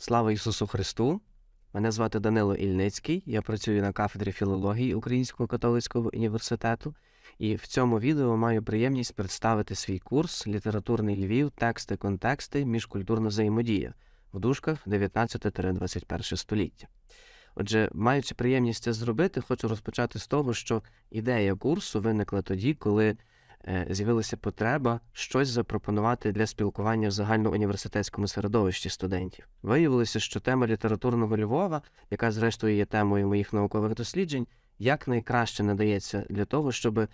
Слава Ісусу Христу! Мене звати Данило Ільницький. Я працюю на кафедрі філології Українського католицького університету. І в цьому відео маю приємність представити свій курс Літературний Львів, тексти, контексти, міжкультурна взаємодія в дужках 19-21 століття. Отже, маючи приємність це зробити, хочу розпочати з того, що ідея курсу виникла тоді, коли з'явилася потреба щось запропонувати для спілкування в загальноуніверситетському середовищі студентів. Виявилося, що тема літературного Львова, яка зрештою є темою моїх наукових досліджень, якнайкраще надається для того, щоб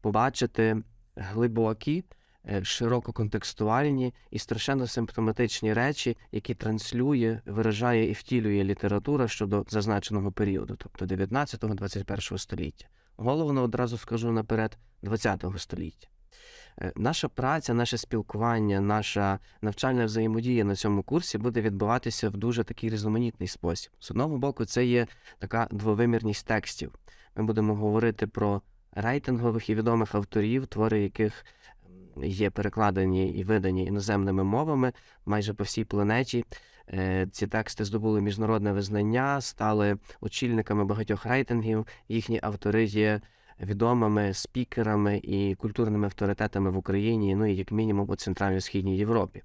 побачити глибокі, е, широко контекстуальні і страшенно симптоматичні речі, які транслює, виражає і втілює література щодо зазначеного періоду, тобто 19-21 століття. Головно одразу скажу наперед 20-го століття. Е, Наша праця, наше спілкування, наша навчальна взаємодія на цьому курсі буде відбуватися в дуже такий різноманітний спосіб. З одного боку, це є така двовимірність текстів. Ми будемо говорити про рейтингових і відомих авторів, твори яких є перекладені і видані іноземними мовами майже по всій планеті. Е, Ці тексти здобули міжнародне визнання, стали очільниками багатьох рейтингів. Їхні автори є відомими спікерами і культурними авторитетами в Україні, ну і як мінімум у Центрально-Східній Європі.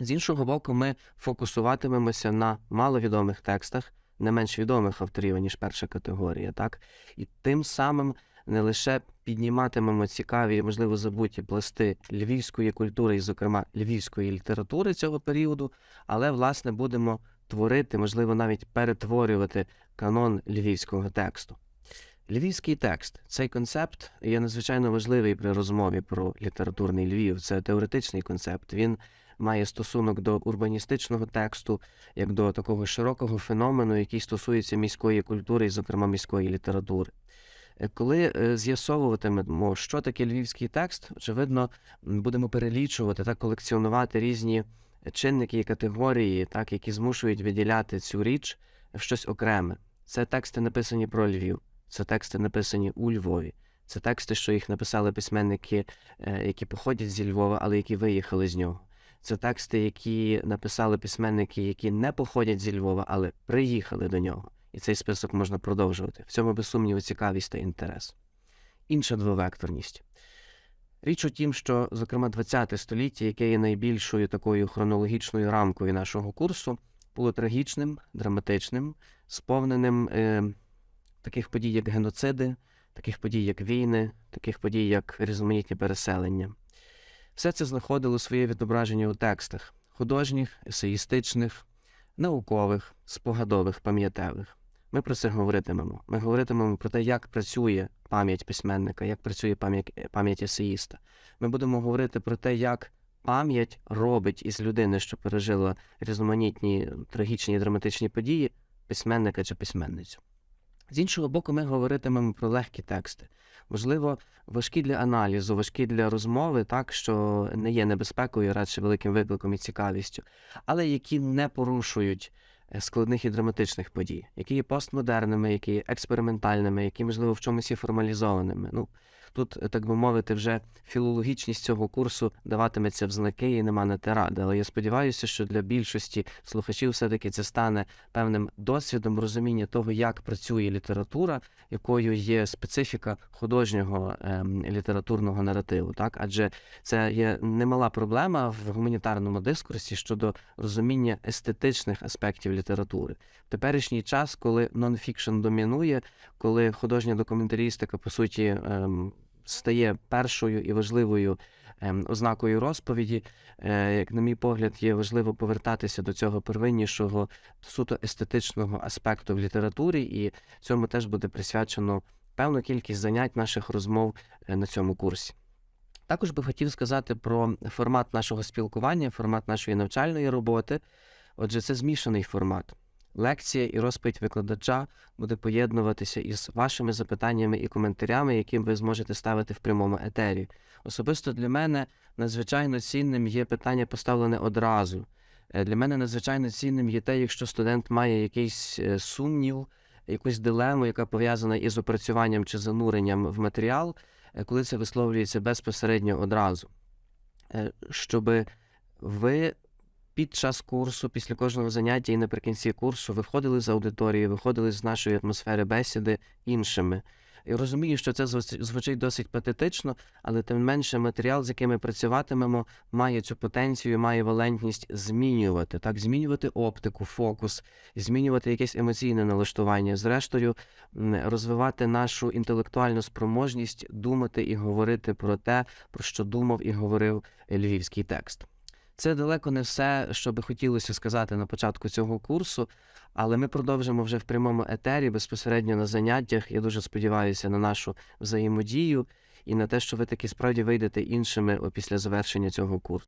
З іншого боку, ми фокусуватимемося на маловідомих текстах, не менш відомих авторів, ніж перша категорія, так? І тим самим не лише підніматимемо цікаві, можливо, забуті пласти львівської культури, і, зокрема, львівської літератури цього періоду, але, власне, будемо творити, можливо, навіть перетворювати канон львівського тексту. Львівський текст цей концепт є надзвичайно важливий при розмові про літературний Львів. Це теоретичний концепт. Він має стосунок до урбаністичного тексту, як до такого широкого феномену, який стосується міської культури і, зокрема, міської літератури. Е, Коли е, з'ясовуватимемо, що таке львівський текст, очевидно, будемо перелічувати та колекціонувати різні чинники і категорії, так, які змушують виділяти цю річ в щось окреме. Це тексти написані про Львів, це тексти написані у Львові. Це тексти, що їх написали письменники, е, які походять зі Львова, але які виїхали з нього. Це тексти, які написали письменники, які не походять зі Львова, але приїхали до нього. І цей список можна продовжувати. В цьому без сумніву цікавість та інтерес. Інша двовекторність. Річ у тім, що, зокрема, ХХ століття, яке є найбільшою такою хронологічною рамкою нашого курсу, було трагічним, драматичним, сповненим е, таких подій, як геноциди, таких подій, як війни, таких подій, як різноманітні переселення. Все це знаходило своє відображення у текстах художніх, есеїстичних, наукових, спогадових, пам'ятевих. Ми про це говоритимемо. Ми говоритимемо про те, як працює пам'ять письменника, як працює пам'ять пам'ять есеїста. Ми будемо говорити про те, як пам'ять робить із людини, що пережила різноманітні трагічні і драматичні події, письменника чи письменницю. З іншого боку, ми говоритимемо про легкі тексти. Можливо, важкі для аналізу, важкі для розмови, так що не є небезпекою, радше великим викликом і цікавістю, але які не порушують е, складних і драматичних подій, які є постмодерними, які є експериментальними, які, можливо, в чомусь є формалізованими. Ну, тут, е, так би мовити, вже філологічність цього курсу даватиметься в знаки і нема на те ради. Але я сподіваюся, що для більшості слухачів все-таки це стане певним досвідом розуміння того, як працює література, якою є специфіка художнього ем, літературного наративу. Так, адже це є немала проблема в гуманітарному дискурсі щодо розуміння естетичних аспектів літератури. В теперішній час, коли нонфікшн домінує, коли художня документалістика, по суті, ем, стає першою і важливою ем, ознакою розповіді, е, як на мій погляд, є важливо повертатися до цього первиннішого суто естетичного аспекту в літературі, і цьому теж буде присвячено певну кількість занять наших розмов е, на цьому курсі. Також би хотів сказати про формат нашого спілкування, формат нашої навчальної роботи. Отже, це змішаний формат. Лекція і розповідь викладача буде поєднуватися із вашими запитаннями і коментарями, які ви зможете ставити в прямому етері. Особисто для мене надзвичайно цінним є питання, поставлене одразу. Е, Для мене надзвичайно цінним є те, якщо студент має якийсь е, сумнів, якусь дилему, яка пов'язана із опрацюванням чи зануренням в матеріал, е, коли це висловлюється безпосередньо одразу. Щоб ви під час курсу, після кожного заняття і наприкінці курсу виходили з аудиторії, виходили з нашої атмосфери бесіди іншими. І розумію, що це звучить досить патетично, але тим менше матеріал, з яким ми працюватимемо, має цю потенцію, має валентність змінювати, так, змінювати оптику, фокус, змінювати якесь емоційне налаштування, зрештою, розвивати нашу інтелектуальну спроможність думати і говорити про те, про що думав і говорив львівський текст. Це далеко не все, що би хотілося сказати на початку цього курсу, але ми продовжимо вже в прямому етері безпосередньо на заняттях. Я дуже сподіваюся на нашу взаємодію і на те, що ви таки справді вийдете іншими після завершення цього курсу.